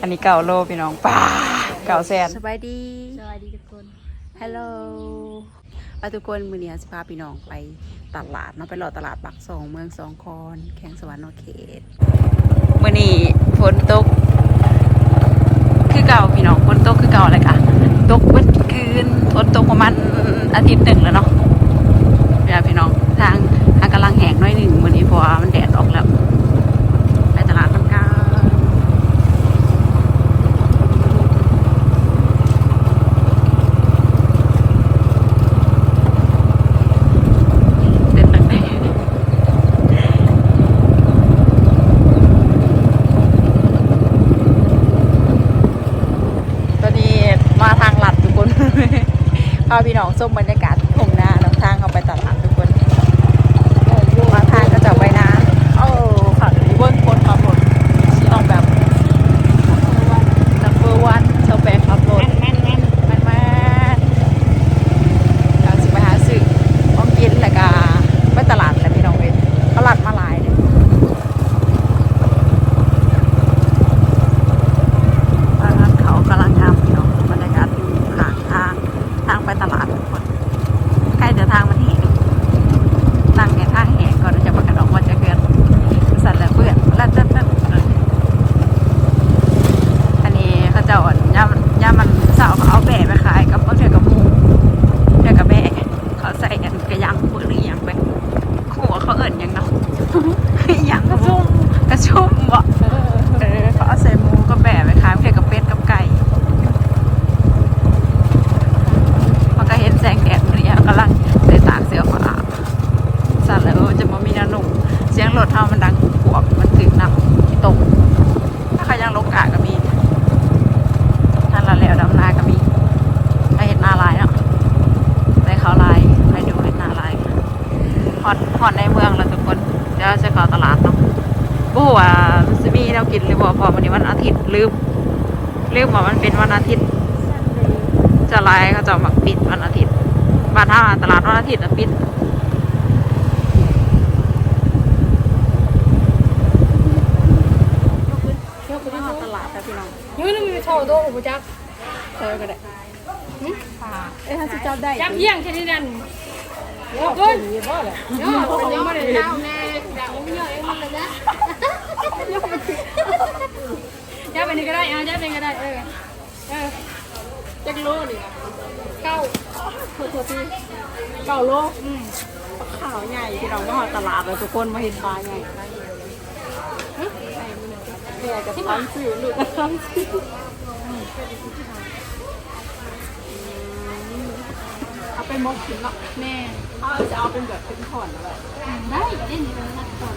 อันนี้เก่าโลพี่น้องป้าเก่าแสนสบายดีสวัสดีทุกคน ฮัลโหลเอาทุกคนมือเนี้ยสิพาพี่น้องไปตลาดเนาะไปหลอดตลาดปักสองเมืองสองคอนแข่งสวรรค์นอกเขตมื่อนี้ฝนตก คือเก่าพี่น้องฝนตกคือเก่าอะไรกะตกเมื่อคืนฝนตกประมาณอาทิตย์หนึ่งแล้วเนาะเวลาพี่น้องทางทางกำลังแห้งหน้อยหนึ่งมื่อนี้เพราะว่ามันแดดออกแล้ว ไปตลาดน้ำกา เดินทางไหนตอนนี้มาทางหลัดทุกคน พาพี่น้องชมบรรยากาศทงนาน้ำทางเขาไปตลาดทุกคน มาทางก็จะไปนาโอ้ฝั่งนี้เบิ้งคนขับรถต้องแบบนัมเบอร์วันเซลแบกขับรถ แม่นแม่น แม่นแม่นกางสิไปหาซื้อของกินแล้วก็ไปตลาดแหล้วพี่น้องเว้ยตลาดมาหลายเลยตลาดเขากำลังงามพี่น้องบรรยากาศอยู่ข้างทางทางไปตลาดทุกคนใกล้เดินทางมันแห้งนั่งในทางแห้งก่อนจะมากระดองว่าจะเกินสั่นแล้วเพื่อนแล้วจะอันนี้เขาเจ้าอ่อนย่ามันย่ามันสาวเขาเอาแบะไปขายกับเอาเชือกกับหมูเชือกกับแบะเขาใส่กันกระยังปืนหรือยังไปขัวเขาเอิ่นหยังเนาะ หยังกระชุ่มกระชุ่มบ่เออเขาเอาใส่หมูกับแบะไปขายเชือกกับเป็ดกับไก่มันก็เห็นแสงแดดเรียกำลังใส่ตากเสื้อผ้าสั่นแล้วจะมามีนาหนุ่มเสียงรถเท่ามันดังขวบมันถึงนำตกถ้าใครยังลงกาก็มี ท่านละแล้วดำนาก็มีไปเห็นหน้าลายเนาะไปเขาลายไปดูเห็นหน้าลายฮอดฮอดในเมืองแล้วทุก คนเดี๋ยวจะเข้าตลาดเนาะบ่ฮู้ว่าสิมีแนวกินหรือบ่เพอวันนี้วันอาทิตย์ลืมลืมว่ามันเป็นวันอาทิตย์ จะลายเขาจะมักปิดวันอาทิตย์บ้านท่าตลาดวันอาทิตย์น่ะปิดยกไปที่เข้าห้องตลาดค่ะพี่น้องยืนมีโชว์โตของจักเจอก็ได้ค่ะเอ้ยถ้าสิจับได้จับเยี่ยงแค่นี้นั่นโอ้ยย่อเป็นยังไม่ได้เล่าแน่แต่ผมย่อเองมันเลยนะ จับไปนี่ก็ได้อะจับไปนี่ก็ได้ เออ เออจักโลนี่เก้าโทษทีเก้าโลอืมข่าวใหญ่พี่น้องมาหอดตลาดแล้วทุกคนมาเห็นปลาใหญ่เดี๋ยวจะทำสื่อลูกทำสื่อ เอาไปมกกินเนาะแม่เอาจะเอาเป็นแบบเป็นถอนอะไรได้เล่นกันนะตอน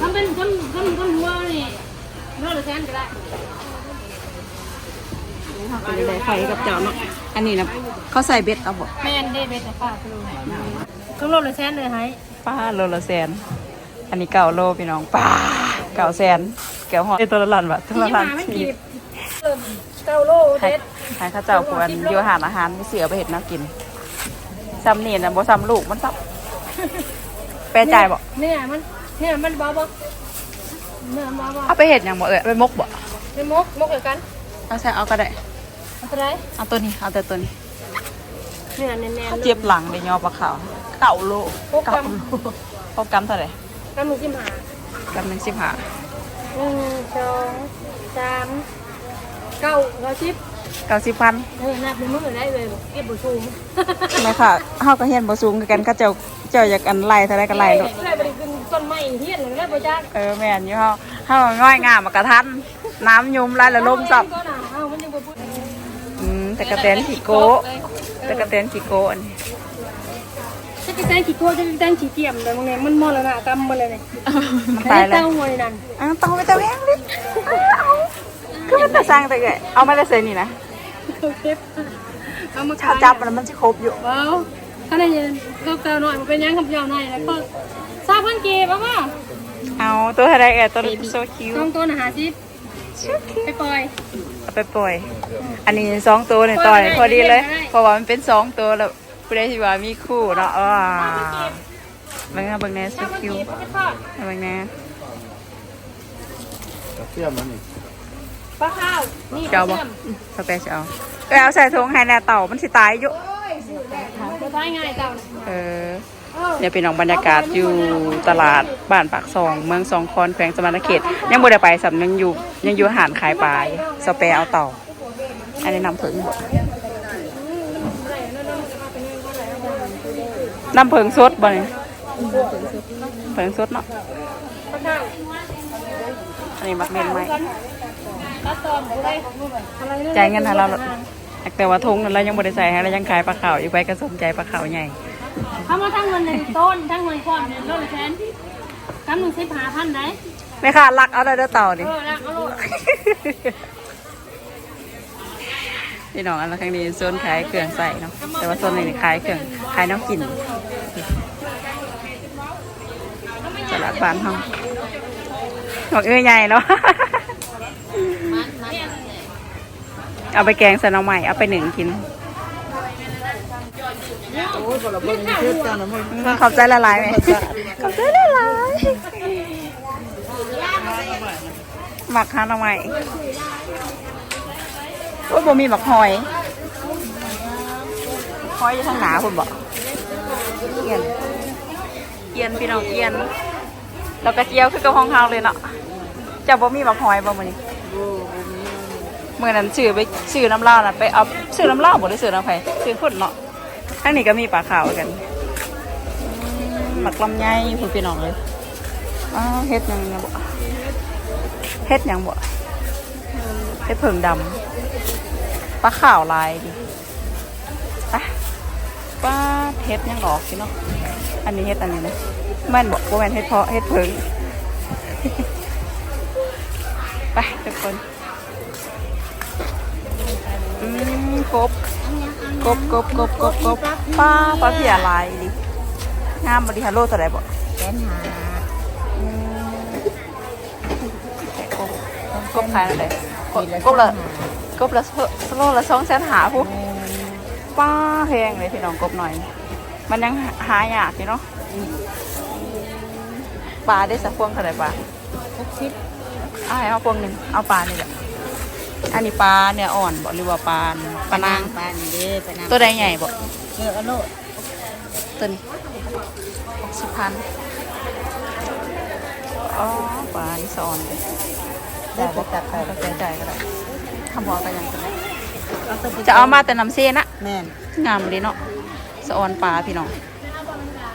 ทำเป็นทำทำทำหัวนี่โลละแสนก็ได้เป็นไรไฟกับเจ้าเนาะอันนี้นะเขาใส่เบ็ดเอาบ่แม่นได้เบ็ดแต่ป้าคือก็โลละแสนเลยให้ป้าโลละแสน อันนี้เก่าโลพี่น้องป้าเก่าแสนแก้วหอดตัวละลันวะตัวละลันไม่ทีกีบ เก้าโลให้เด็ดให้ข้าเจ้าควรอยู่อาหารอาหารมีเสือไปเห็ดแน้กินซ้ำนี่นะบ่ซ้ำลูกมันซ้ำแปรใจายบ่เนี่ยมันเนี่ยมันบ้าบ่เนี่ยบ้าบ่เอาไปเห็ดอย่างบ่เอ่ยเอาไปมกบ่เป็นมกมกเหมือนกันเอาใช่เอาก็ได้เอาไปไรเอาตัวนี้เอาแต่ตัวนี้เนี่ยแน่นเขาเจ็บหลังเดี๋ยวยอปลาขาวเก่าโลๆพวกเก่ากำโลพอกำเท่าไหร่กำมือจิ้มหากำหนึ่งสิบห้าหนึ่งสองสาม เก้าร้อยสิบเก้าสิบพันเฮ้ยนับเป็นมือได้เลยเก็บบุชูมไหมค่ะเฮาก็เฮียนบ่สูงคือกันก็เจ้าเจ้าอยากอันไล่เท่าไรก็ไล่โลดได้บริกินต้นไม้เฮียนเลยได้บ่จักเออแม่นอยู่เฮาเฮาง่อยงามมากระทันน้ำยุมไล่ละลมซับก็น่ะเอ้ามันยังบ่พูดอืมแต่กระแตนขี้โกะแต่กระแตนขี้โกะอันนี้จะกินแตงขี้โก้จะกินแตงขี้เกียมเลยมึงเนี่ยมันมอแล้วนะกำมาเลยเนี่ยมันตายแล้วเต้าหวยนั่นอ้าวต้องไปตะแวงดิอ้าว คือมันจะสร้างแต่ไงเอามาได้ใส่นี่นะเขาเก็บเอามาถ้าจับมันมันจะครบอยู่ว้าวข้างในยังก็เกาหน่อยมันเป็นยังคำยาวหน่อยแล้วก็ซาพันเก็บป่ะป่ะเอาตัวอะไรแกตัวโซคิวต้องตัวนะหาซิปไปปล่อยเอาไปปล่อย อันนี้สองตัวเนี่ยต่อยพอดีเลย เพราะว่ามันเป็นสองตัวแล้วผู้ใดที่ว่ามีคู่เนาะอ่าเบิ่งนะเบิ่งแน่โซซาพันคิวเก็บไปทอดเบิ่งแน่เสี้ยมมันนี่เปลาข้าว นี่จะเอาบ่สเปซเอาเออเอาใส่ถุงให้แน่เต่ามันสิตายอยู่ตัวท้ายง่ายเต่าเออเนี่ยเป็นของบรรยากาศอยู่ตลาดบ้านปากซอง เมืองสองคอนแขวงสมณเขตยังบ่ได้ไปสำยังอยู่ยังอยู่อาหารขายปลายสเปซเอาเต่าอันนี้นำผึ้งน้ำผึ้งสดบ่เนี่ยผึ้งสดเนาะปลาข้าวอันนี้มักเมนไหม จ่ายเงินให้เราแต่ว่าทงนั้นเรายังบริใส่ให้เรายังขายปลาขาวอยู่ไปก็สนใจปลาขาวใหญ่เขามาทั้งเงินหนึ่งต้นทั้งเงินความเนี่ยโลละแสนกำหนึ่งสิบห้าพันไหนไม่ค่ะรักเอาได้เด้อเต่าดิเออแล้วเอาโลละพี่น้องอันละครั้งนี้โซนขายเครื่องใส่เนาะแต่ว่าโซนนี้ขายเครื่องขายน้ำกินตลาดบ้านเฮาบอกเอ้ยใหญ่เนาะ เอาไปแกงใส่หน่อใหม่เอาไปหนึ่งกินขอบใจละลายไหมขอบใจละลายหมักฮาหน่อใหม่โอ้ยบ่มีหมักหอยหอยอยู่ทางหนาคุณบอกเอียนเอียนพี่น้องเอียนแล้วกระเจียวคือกระพองเฮาเลยเนาะเจะบ่มีหมักหอยบ่มื้อนี้เมื่อนั้นซื้อไปซื้อน้ำเหล้าน่ะไปเอาซื้อน้ำเหล้าบ่ได้ซื้อน้ำไผ่ซื้อคนเนาะทั้งนี้ก็มีปลาขาวกันอืมหมักลำไยพูดพี่น้องเลยอ้าวเฮ็ดหยังเนี่ยบ่เฮ็ดหยังบ่เฮ็ดเผิงดำปลาขาวลายดิไปป้าเฮ็ดหยังออกสิเนาะอันนี้เฮ็ดอันนี้นะแม่นบอกว่าแม่นเฮ็ดเพาะเฮ็ดเผิงไปทุกคน กบกบกบกบกบกบป้าป้าเพียลายดิงามบริฮาโลตัวใดบ่แสนหาอืมแต่กบกบขายอะไรกบกบละกบละสโลละสองแสนหาผู้ป้าแพงเลยพี่น้องกบหน่อย มันยังหายากอยู่เนาะปลาได้สักพวงเท่าไหร่ปลาหกสิบเอาให้เอาพวงหนึ่งเอาปลานี่แหละ อันนี้ปลาเนื้ออ่อนบ่หรือว่าปลาปลานางปลานี่เด้ปลานางตัวใดใหญ่บ่เออเอาโลดตัวนี้สิบพันอ๋อปลาอีสอนเลยได้ไปตัดไปก็ใจใจก็ได้ทำพอกันยังเอาตัวจะเอามาแต่น้ำเส้นนะแม่นงามเลยเนาะสะออนปลาพี่น้อง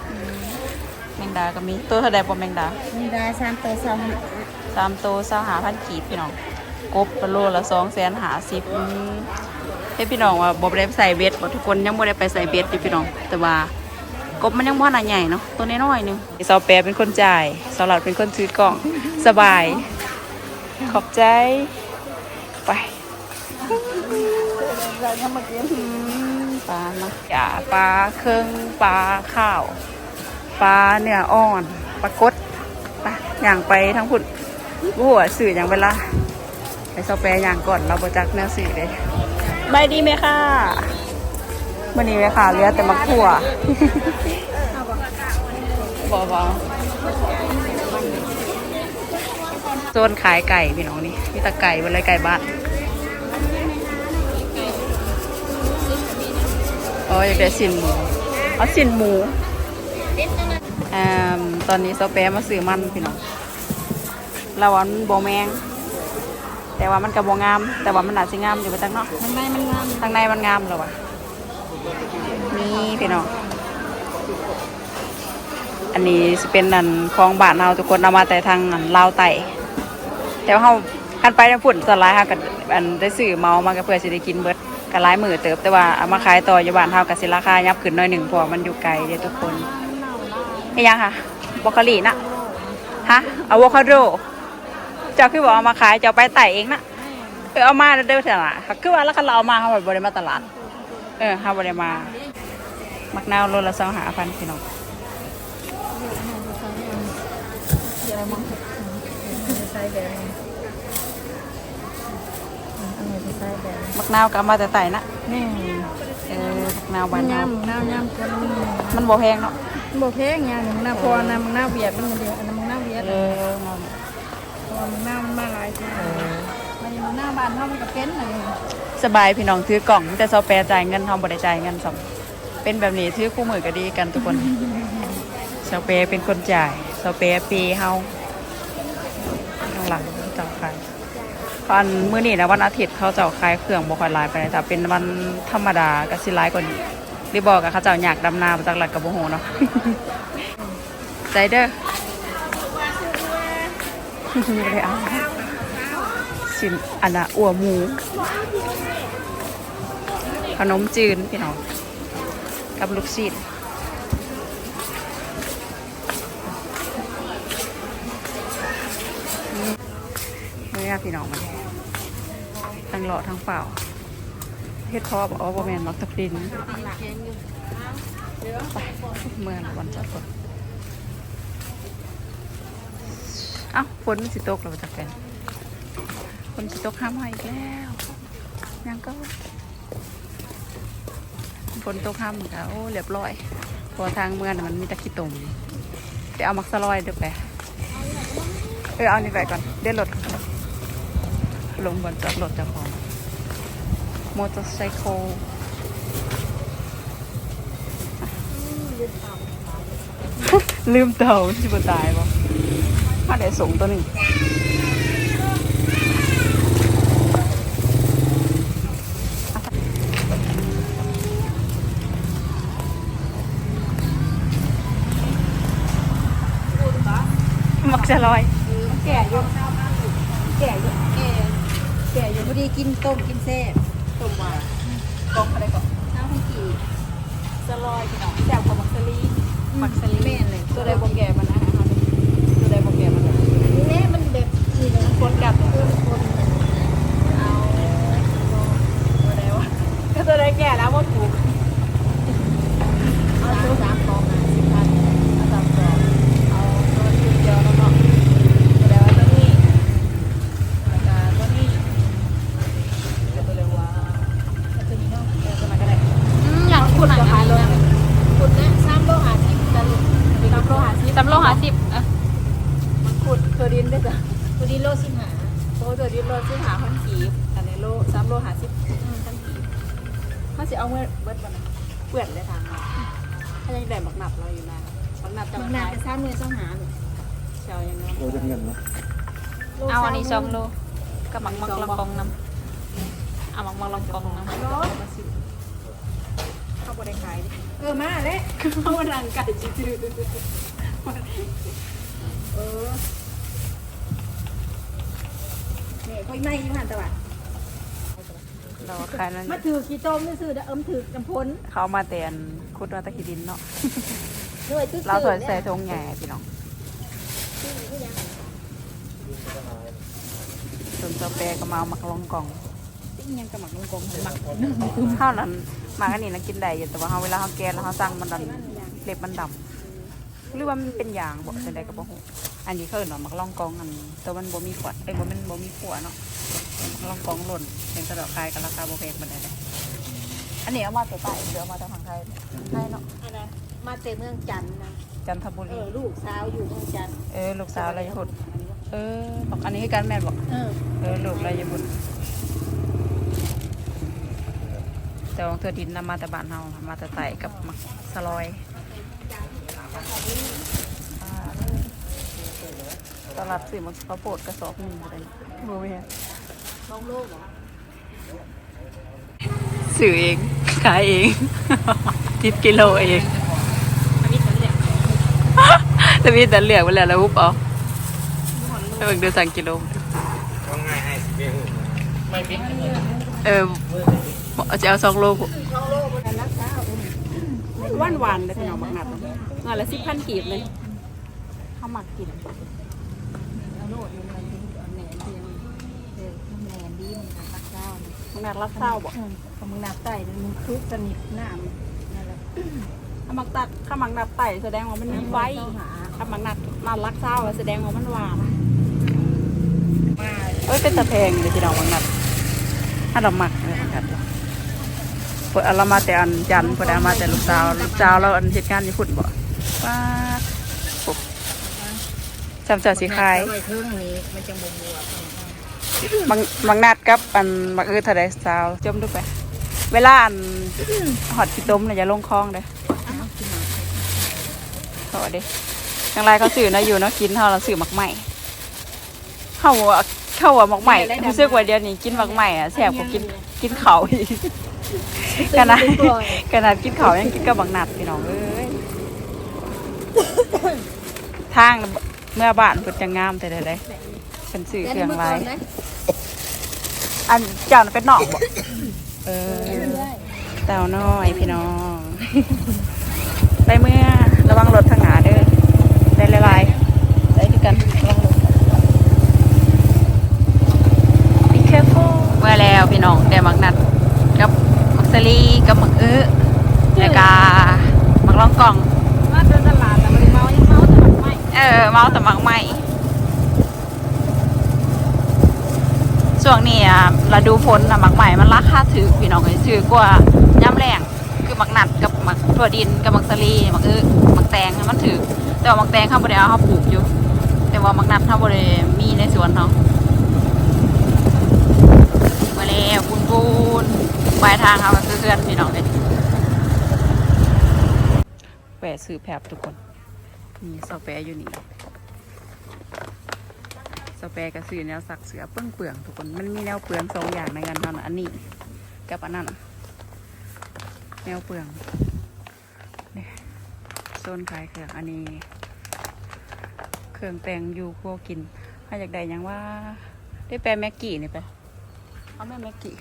อืมแมงดาก็มีตัวเท่าใดบ่แมงดามีได้สามตัวสองสามตัวสาหาพันกีบพี่น้อง กบละโลละสองแสนหาสิบอืมให้พี่น้องว่าบ่ได้ใส่เบ็ดบ่ทุกคนยังบ่ได้ไปใส่เบ็ดอยู่พี่น้อง แต่ว่ากบมันยังบ่น่าใหญ่เนาะตัวน้อยๆหนึงสาวแปรเป็นคนจ่ายสาวหลัดเป็นคนซื้อกล่องสบาย ขอบใจ ไปอืมปลาเนาะอย่าปลาเครื่องปลาข้าวปลาเนื้ออ่อนปลากดไปอย่างไปทั้งพุ่นบัวสื่ออย่างเวลา ไปเซาแปรอย่างก่อนเราบจักแนวสื่อเลยบายดีไหมค่ะวันนี้ไหมค่ะเหลือแต่มะขั่วบอบอโซนขายไก่พี่น้องนี่มีแตะไก่บนไรไก่บ้านอ๋ออยากได้สินหมูเอาสินหมูอ่าตอนนี้เซาแปรมาซื้อมันพี่น้องเราว่ามันโบแมง แต่ว่ามันกระโบงาม แต่ว่ามันอาจจะงามอยู่ไปตั้งเนาะมันไม่มันงามทางในมันงามแล้ววะนี่พี่น้องอันนี้สิเป็นนันคลองบาทเราทุกคนเอามาแต่ทางอันลาวไต่แต่ว่าเขาคันไปทางฝุ่นสลายค่ะกับอันได้ซื้อเมามาก็เพื่อสิได้กินเบิดก็หลายมือเติบ แต่ว่าเอามาขายต่ออยู่บ้านเฮากับสิราคายับขึ้นหน่อยหนึ่งเพราะว่ามันอยู่ไกลเด้อทุกคนนี่ยังค่ะบรอกโคลีนะฮะอะโวคาโด เจ้าคือบอกเอามาขายเจ้าไปไต่เองนะเออเอามาเด้อเถอะล่ะคือว่าแล้วก็เราเอามาเขาแบบบริมาตลาด เออเขาบริมามักนาวโลละสองหาพันพี่น้องมักนาวก็เอามาแต่ไต่นะนี่เออมักนาวบานยนาวำน้ำยำกันมันบ่แพงเนาะโบแพงยำหน้าพอน้ำหน้าเวียดมันเดียวอันน้ำหน้าเวียดเออ เอาพอน้ำมันมาหลายทีเออมันอยู่หน้าบ้านเฮามันก็เป็นเลยสบายพี่น้องถือกล่องแต่เซาแปรจ่ายเงินเฮาบ่ได้จ่ายเงินซ้ำเป็นแบบนี้ถือคู่มือก็ดีกันทุกคนเซาแปรเป็นคนจ่ายเซาแปรเปย์เฮาข้างหลังเจ้าขายวันมื้อนี้นะวันอาทิตย์เขาเจ้าขายเครื่องบ่ค่อยหลายไปานใดแต่เป็นวันธรรมดาก็สิหลายกว่านี้หรือบอกกับเขาเจ้าอยากดำนามาจากหลัดกับบ่ฮู้เนาะใจเด้อ ไม่ได้เอาสินอันน่ะอัวหมู ขนมจีนพี่น้องกับลูกศิษย์นี่นี่พี่น้องมันทั้งหล่อทั้งเปล่าเฮ็ดทอปอ๋อบแมนมักตะดินไปเมื่อวันจัดฝนเอ้า ฝนมันสิตกแล้วมาจากกันฝนสิตกห้ามมาอีกแล้วยังก็ฝนตกค่ำก็โอ้เรียบร้อยพราะว่าทางเมืองมันมีตะขี้ตุ่มไปเอามักสลอยเดี๋ยวไปเออเอานี่ไปก่อนเดี๋ยวรถลงบนจอดรถเจ้าของมอเตอร์ไซค์ลืมเต่าที่บ่ตายบ่ มาได้ส่งตัวหนึ่งมักสลอยแก่อยู่แก่อยู่แก่แก่อยู่พอดีกินต้มกินแซ่บ ยังไงโลจะเงินเนาะเอาอันนี้สองโลกับหมักมักลองกองน้ำเอาหมักมักลองกองน้ำเนาะมาสิเข้าบริขายดิเออมาเลยเข้ามารังไก่จืดเออเนี่ยค่อยไหม้ยี่ห้อตะวันเราขายนั่นมาถือกี่ต้มนี่ซื้อเด้อเอิมถือกำพ้นเขามาแต่นคุดมาตะขีดินเนาะด้วยตื้อเราถอยใส่ทงใหญ่พี่น้อง ส่วนเจ้าแปรก็มาเอาหมักลองกล่องยังกับหมักลงกงหมักข้าวนั้นหมากันนี่นะกินได้อยู่แต่ว่าเขาเวลาเขาแกนแล้วเขาสั่งมันดันเล็บมันดำหรือว่ามันเป็นยางบอกเป็นใดก็บอกอันนี้เขาเห็นว่าหมักลองกองอันแต่มันบ่มีขวดเอ้ยบ่มันบ่มีขัวเนาะหมักลองกองหล่นเป็นกระดอกคายกับราคาบ่แพงมันได้เลยอันนี้เอามาแต่ใต้หรือเอามาแต่ฝั่งไทยไทยเนาะอันนั้นมาเตะเมืองจันทร์นะ จันทบุเอรีอลูกสาวอยู่เมืองจันทร์เออลูกสาวอะไรพุดเออบอกอันนี้คือการแม่นบอกเออเออลูกอะไรพุดแต่ของเธอดินนำมาแต่บ้านเฮามาแต่ไต่กับหมักสลอยตลาดสื่อมันข้าวโพดกระสอบหนึ่งอะไรโมเมนสองโลกเหรอสื่อเองขายเอง ทิปกิโลเอง อันนี้ฉันเรียก แต่มีแต่เหลือกไปแล้วแล้วปุ๊บเอาแล้วเบิ่งดูสั่งกิโลต้องง่ายให้เบี้ยหูไม่ปิ๊กเออเอาจะเอาสองโลสองโลกมันรักษาเอาเองหวานหวานเลยพี่น้องบักหนัดงานละสิบพันกีบเลยข้าวหมักกินเอาโลดมันมันแหนเดียวเออมันแหนดีมันรักษาบักหนัดรักเศร้าบอกเออพอมึงนับใส่มึงคลุกสนิทหน้ามันนั่นแหละข้าวหมักตัดข้าวหมักหนัดไต่แสดงว่ามันมีไฟเข้าหา ข้ามักหนัดนัดรักเศร้าแสดงว่ามันหวานเอ้ยเป็นตะแพงเลยพี่น้องบักนัดถ้าเราหมักเลยบักนัดเปิดเอารามาแต่อันจันเปิดเอามาแต่ลูกสาวลูกสาวเราอันเหตุการณ์ญี่ปุ่นบ่ป้าปุ๊บจำจ้าสีคายไว้เครื่องมันจะบางบางนัดกับอันบางเออท่าไรสาวจมดูไปเวลาอันหอดขี้ต้มเนี่ยอย่าลงคลองเด้อเขาว่าเด้จังไรเขาสื่อนะอยู่เนาะกินเท่าเราสื่อหมักใหม่เข้าว่าเข้าว่าหมักใหม่รู้สึกว่าเดี๋ยวนี้กินหมักใหม่อะแซ่บกว่ากินกินเขาวอีกขนาดขนาดกินเขาวยังกินกับบางนัดพี่น้องเอ้ยทางเมื่อบ้านเพิ่นจะงามแต่ใดๆเป็นสื่อเครื่องลายอันเจ้าน่ะเป็นนอกบ่เออเต่าน้อยพี่น้องไปเมื่อระวังรถทางหนาเด้อได้ หลายๆได้คือกันระวังรถ Be careful เมื่อแล้วพี่น้องได้มักนัดกับมักซลีกับมักอื้อแล้วก็มักล่องกล่องมาเดินตลาดแต่บริเมายังเมาแต่แบบไม่เออเมาแต่มักใหม่ช่วงนี้อะเราดูฝนนะมักใหม่มันราคาถือพี่น้องเลยถือกว่าย่ำแรงคือมักนัดกับ มักถั่วดินกับมักสลีมักอื้อมักแตงมันถือแต่ว่ามักแตงเขาบริเอาเขาปลูกอยู่ แต่ว่ามักนัดเขาบริมีในสวนเขามาแล้วปูนปูนปลายทางเขาก็คือเพื่อนพี่น้องเลยแปะซื้อแผบทุกคนมีสเปรย์อยู่นี่สเปรย์ก็ซื้อแนวสักเสือเปื้องเปลืองทุกคนมันมีแนวเปลืองสองอย่างในกันเท่านั้นอันนี้กับอันนั้นแนวเปลือง โซนขายเครื่องอันนี้ เครื่องแต่งอยู่ครัวกินถ้าอยากได้หยังว่าได้แปลแม็กกี้นี่ไปเอาแม่แม็กกี้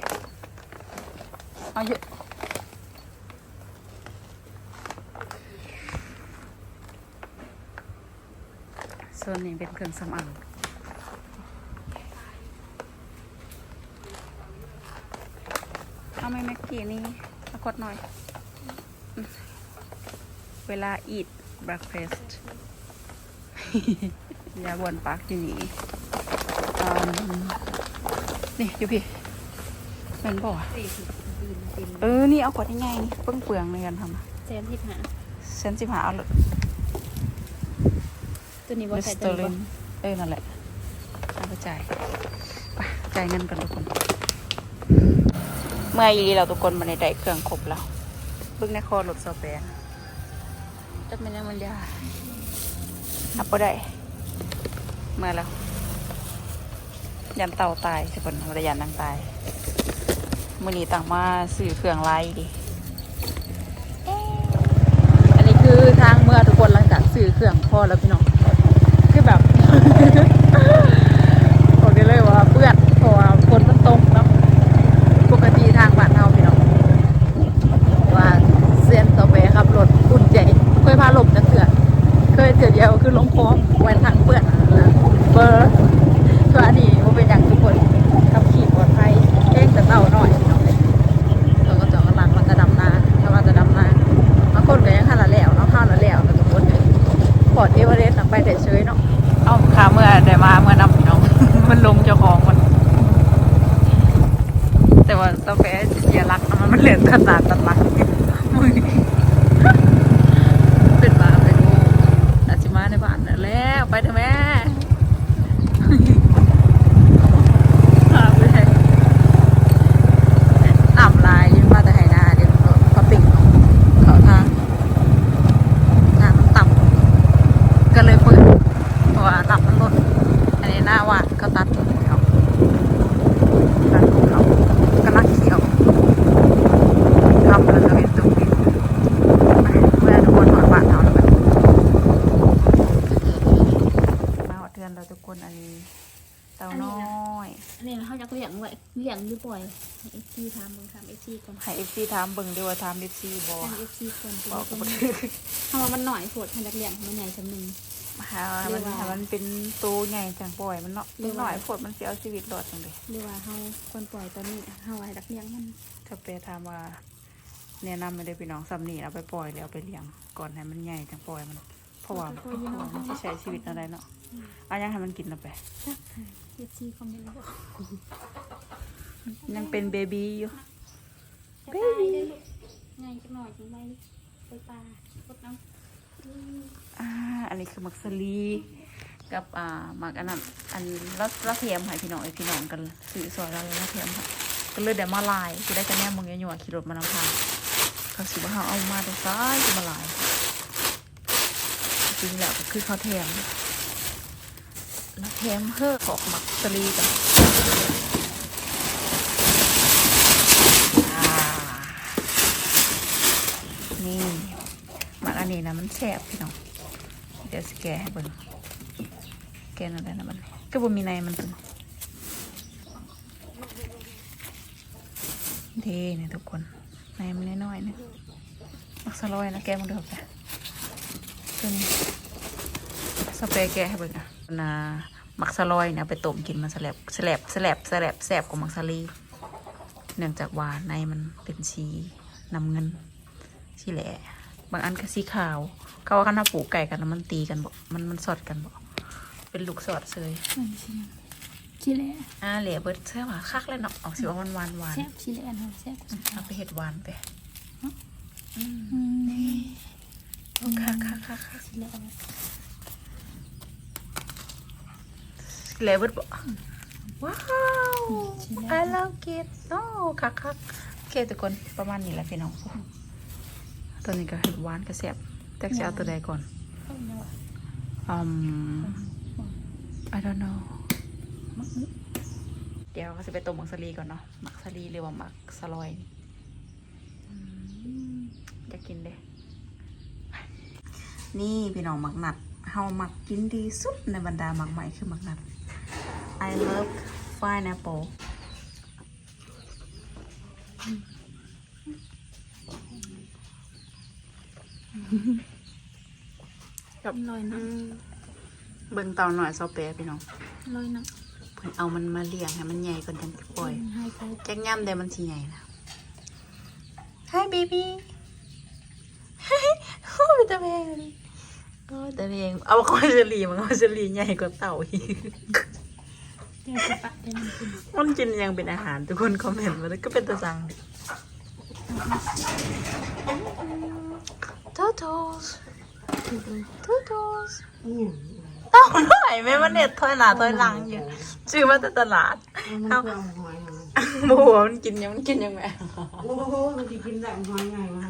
เอาเยอะส่วนนี้เป็นเครื่องสำอางเอาไหม่แม็กกี้นี่ปรากฏหน่อย เวลา eat breakfast ยาบวนปากอยู่นี่นี่อยู่พี่เป็นบ่วะเออ นี่เอาขวดง่ายๆนี่เปื้องเปลืองๆในการทำเซนที่หาเซนสิบหาเอาเลยตัวนี้บอมิใส่สเตตัอวร์ลินี้นเอ้ยนั่นแหละเอาไปจ่ายไปจ่ายเงินกันทุกคน เมื่ออีเราทุกคนมาในได้เครื่องครบแล้วเบิ่งในคอรถสเปร จะเป็นยังมันยาอับปได้เมื่อแล้ว ยันเต่าตายทุกคนวรยันนางตาย มือนี้ต่างมาสื่อเครื่องไล่ดิ อันนี้คือทางเมื่อทุกคนหลังจากสื่อเครื่องพ่อแล้วพี่น้อง คือแบบ บอกได้เลยว่าเปื้อนเพราะว่าฝนมันตกเนาะปกติทางบ้านเฮาพี่น้องว่าเซียนต่อไปครับรถอุ่นใจเคยพาหลบจักเถื่อ เคยเถื่อเดียวคือลงคลองแวนทางเปื้อนนะเบอร์ก็อันนี้ว่าเป็นอย่างทุกคนขับขี่ปลอดภัยเก่งแต่เต่าหน่อยพี่น้องเราก็จอดหลังมันจะดำนาถ้าว่าจะดำนาบางคนก็ยังหันละแล้วเนาะห้าละแล้วแต่ทุกคนเลยปอดเอเวอเรสต์นะไปแต่เฉยเนาะเอาขาเมื่อได้มาเมื่อนำพี่น้องมันลงเจ้าของมัน แต่ว่าสเปซเสียรักมันมันเหลือขนาดตัดรักมือเป็นบ้าไปดูอาจิมาในบ้านน่ะแล้ว ไปเถอะแม่พาไปให้อ่ำลายยืนมาแต่ไหนาเดี๋ยวเขาติ่งเขาทางทางมันต่ำก็เลยเปิด เพราะว่าตับมันลดอันนี้หน้าหวานก็ตัดเขาตัดของเขากำลังเขียวทำแล้วก็เป็นตรงนี้เมื่อทุกคนหอดบาทเท่าแล้วแบบมาหอดเทือนเราทุกคนอันนี้เต่าน้อย อันนี้เขาจะเลี้ยงไว้ เลี้ยงอยู่ปล่อยเอฟซีทำมึงทำเอฟซีก่อนให้เอฟซีถามเบิ่งด้วยว่าถามเอฟซีบอทำเอฟซีคนเป็นบอกคก็นบ่ถือทำมามันหน่อยโผดทันจักเลี้ยงมันใหญ่ชั้นหนึ่งหาว่ามันให้มันเป็นตัวใหญ่จังปล่อยมันเนาะเรีนิยดกหน่ว่าอยผดมันเสียชีวิตรอดจังเลยหรือว่าเขาคนปล่อยตอนนี้เขาไว้รักเลี้ยงมันถ้าเปถามว่าแนะนำไม่ได้พี่น้องสำนีเอาไปปล่อยแล้วเอาไปเลี้ยงก่อนให้มันใหญ่จังปล่อยมันเพราะว่าเพราะว่ามันจะใช้ชีวิตอะไรเนาะเอายังให้มันกินเอาไปเอฟซีคอมเมนต์แล้ว ยังเป็นเบบีอยู่จะตายได้ลูกง่ายจักหน่อยจังไปไปปลาพดน้ำอ่าอันนี้คือมักสลีกับอ่าหมักอันนั้นอันละละเทียมให้พี่น้องไอ้พี่น้องกันซื้อซอยเราเลยละเทียมให้ก็เลยเดี๋ยวมาลายคือได้กันแน่มึงยัวๆขี่รถมานำทางเขาสิว่าเขาเอามาแต่ซ้ายจะมาลายจริงๆแล้วก็คือเขาเทียมละเทียมเฮ้อขอกหมักสลีกันอ่า นี่มักอันนี้นะมันแซ่บพี่น้องเดี๋ยวสแกให้เบิ่งแกนอะไรนะมันก็บ่มีในมันตัวเท่เนี่ยทุกคนในมันน้อยๆนี่ยมักสลอยนะแกมันเดือบจ้ะตัวนี้สเปรย์แกให้เบิ่งอะนะมักสลอยนี่ยเอาไปต้มกินมันสลับสลับสลับสลับแสบกว่ามักสลีเนื่องจากว่าในมันเป็นสีน้ำเงิน สีแหล่บางอันก็สีขาวเขาว่ากันถ้าปลูกไก่กันแล้วมันตีกันบอกมันมันสอดกันบอกเป็นลูกสอดเซยชิเล่อ่าเหล่เบิดเสื้อหมาคักเลยเนาะออกสิว่ามันหวานหวานแซ่บชิเล่นะแซ่บเอาไปเห็ดหวานไปอืมคักคักคักคักชิเล่เหล่เบิดบอกว้าว I love it โอ้คักคักโอเคทุกคนประมาณนี้แหละพี่น้อง ตัวนี้ก็เห็ดหวานก็แซ่บแต่จะเอาตัวใดก่อนอืม I don't know เดี๋ยวก็จะไปต้มมักสลีก่อนเนาะมักสลีหรือว่ามักสลอยอืมอยากกินเด้นี่พี่น้องมักนัดเฮามักกินดีสุดในบรรดามักใหม่คือมักนัด I love pineapple กับลอยน้เบิ่งเตาหน่อยเซาแปรพี่น้องำลอยน้เพิ่นเอามันมาเลี้ยงให้มันใหญ่ก่อนจังสิปล่อยำให้ไปจักย่ำได้มันสิใหญ่นะ Hi baby โอ้ยตาแพงเลยโอ้ยตาแพงเอาคอยเฉลี่มันคอยเฉลี่ใหญ่กว่าเต่าอีกเดี๋ยวจะปะเดี๋ยวมันกินมันกินยังเป็นอาหารทุกคนคอมเมนต์มาแล้วก็เป็นตาสัง โตโตสโตโตสเต่าหน่อยแม่มันเน็ตถอยหน้าถอยหลังอยู่ซื้อมาแต่ตลาดเอาบัวมันกินยังมันกินยังไง โอ้โหมันจะกินได้หอยไงวะ